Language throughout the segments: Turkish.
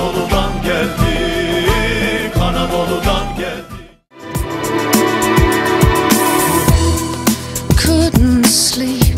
Anadolu'dan geldik Anadolu'dan geldik couldn't sleep,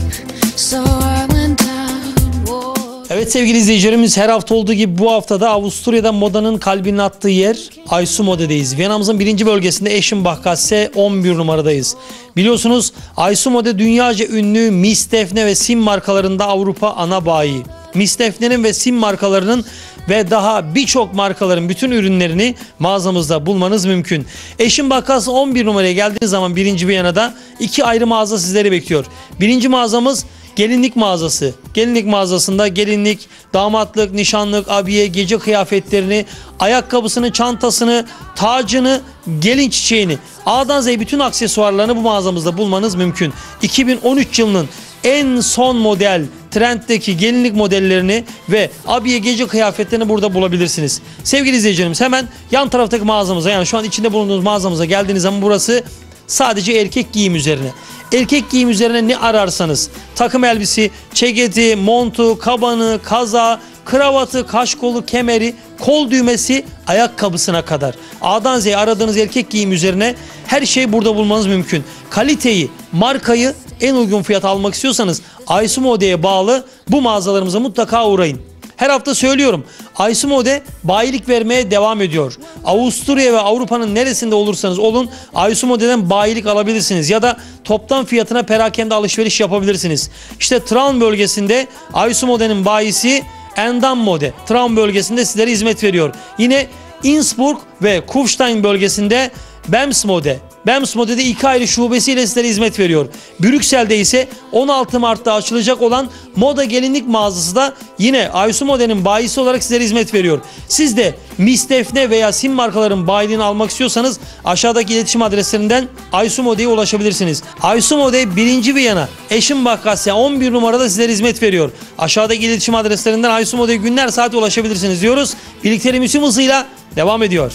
so I went out. Whoa. Evet sevgili izleyicilerimiz her hafta olduğu gibi bu haftada Avusturya'da modanın kalbini attığı yer Aysu Mode'deyiz. Viyana'mızın birinci bölgesinde Eschenbach Gasse 11 numaradayız. Biliyorsunuz Aysu Mode dünyaca ünlü Miss Defne ve Sim markalarında Avrupa ana bayi. Miss Defne'nin ve Sim markalarının ve daha birçok markaların bütün ürünlerini mağazamızda bulmanız mümkün. Eschenbach Gasse 11 numaraya geldiğiniz zaman birinci Viyana'da iki ayrı mağaza sizleri bekliyor. Birinci mağazamız Gelinlik mağazası. Gelinlik mağazasında gelinlik, damatlık, nişanlık, abiye, gece kıyafetlerini, ayakkabısını, çantasını, tacını, gelin çiçeğini, A'dan Z'ye bütün aksesuarlarını bu mağazamızda bulmanız mümkün. 2013 yılının en son model trenddeki gelinlik modellerini ve abiye gece kıyafetlerini burada bulabilirsiniz. Sevgili izleyicilerimiz hemen yan taraftaki mağazamıza yani şu an içinde bulunduğumuz mağazamıza geldiğiniz zaman burası sadece erkek giyim üzerine. Erkek giyim üzerine ne ararsanız takım elbisi, ceketi, montu, kabanı, kaza, kravatı, kaşkolu, kemeri, kol düğmesi, ayakkabısına kadar. A'dan Z'ye aradığınız erkek giyim üzerine her şeyi burada bulmanız mümkün. Kaliteyi, markayı en uygun fiyata almak istiyorsanız Aysu Mode'ye bağlı bu mağazalarımıza mutlaka uğrayın. Her hafta söylüyorum. Aysu Mode bayilik vermeye devam ediyor. Avusturya ve Avrupa'nın neresinde olursanız olun Aysu Mode'den bayilik alabilirsiniz ya da toptan fiyatına perakende alışveriş yapabilirsiniz. İşte Traun bölgesinde Aysu Mode'nin bayisi Endam Mode. Traun bölgesinde sizlere hizmet veriyor. Yine Innsbruck ve Kufstein bölgesinde Bems Mode. Bems Mode'de iki ayrı şubesiyle sizlere hizmet veriyor. Brüksel'de ise 16 Mart'ta açılacak olan Moda Gelinlik mağazası da yine Aysu Mode'nin bayisi olarak sizlere hizmet veriyor. Siz de Miss Defne veya Sim markaların bayiliğini almak istiyorsanız aşağıdaki iletişim adreslerinden Aysu Mode'ye ulaşabilirsiniz. Aysu Mode 1. Viyana, Eşimbach Gasse 11 numarada sizlere hizmet veriyor. Aşağıdaki iletişim adreslerinden Aysu Mode'ye günler saat ulaşabilirsiniz diyoruz. Birlikte tüm hızıyla devam ediyor.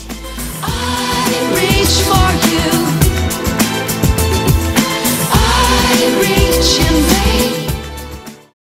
reach for you.